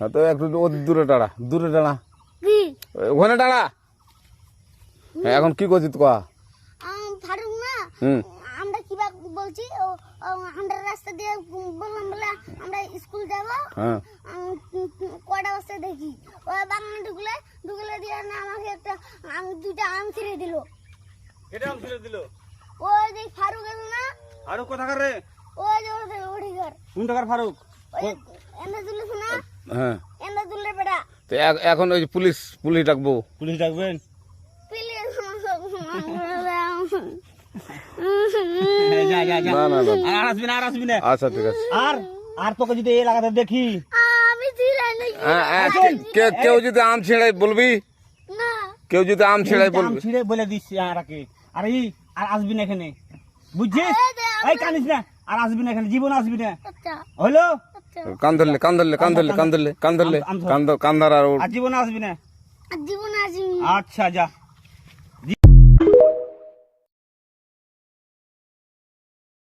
তো একটু ও দূরে দাঁড়া দূরে কি? ওখানে দাঁড়া হ্যাঁ এখন কি করছিস তো আম, ফারুক না হুম। আমরা কিবা বলছি ও ও, আমরা রাস্তা দিয়ে বললাম বলে আমরা স্কুল যাব। হ্যাঁ। আম, কটা বস্তা দেখি? ও বাগানে ঢুকলে ঢুকলে দিয়ে না আমাকে একটা আম দুইটা আম ছিঁড়ে দিল। এটা আম ছিঁড়ে দিল? ওই যে ফারুক আছে না আরও কোথাকার রে? ওই যে ওড়ি ঘর কোন টাকার ফারুক এনে তুলিস না হ্যাঁ। তো এখন ওই যে পুলিশ পুলিশ ডাকবো। পুলিশ ডাকবেন? না না না। আর আসবি না আর আসবি না। আচ্ছা ঠিক আছে। আর আর তোকে যদি এই এলাকাতে দেখি? আমি ছিঁড়াই নাকি? হ্যাঁ, হ্যাঁ, কেউ যদি আম ছেড়াই বলবি? কেউ যদি আম ছেড়াই আম বলবি? ছিঁড়ে বলে দিচ্ছি আর আর এই আর আসবি না এখানে। বুঝছিস? এই কানিস না। আর আসবি না এখানে জীবন আসবি না আচ্ছা হলো আচ্ছা কান ধরলে কান ধরলে কান ধরলে কান ধরলে কান ধরলে আম- আম ধর। কান ধর- কান ধর আর ওর আর জীবন আসবি না আর জীবন আসিনি আচ্ছা যা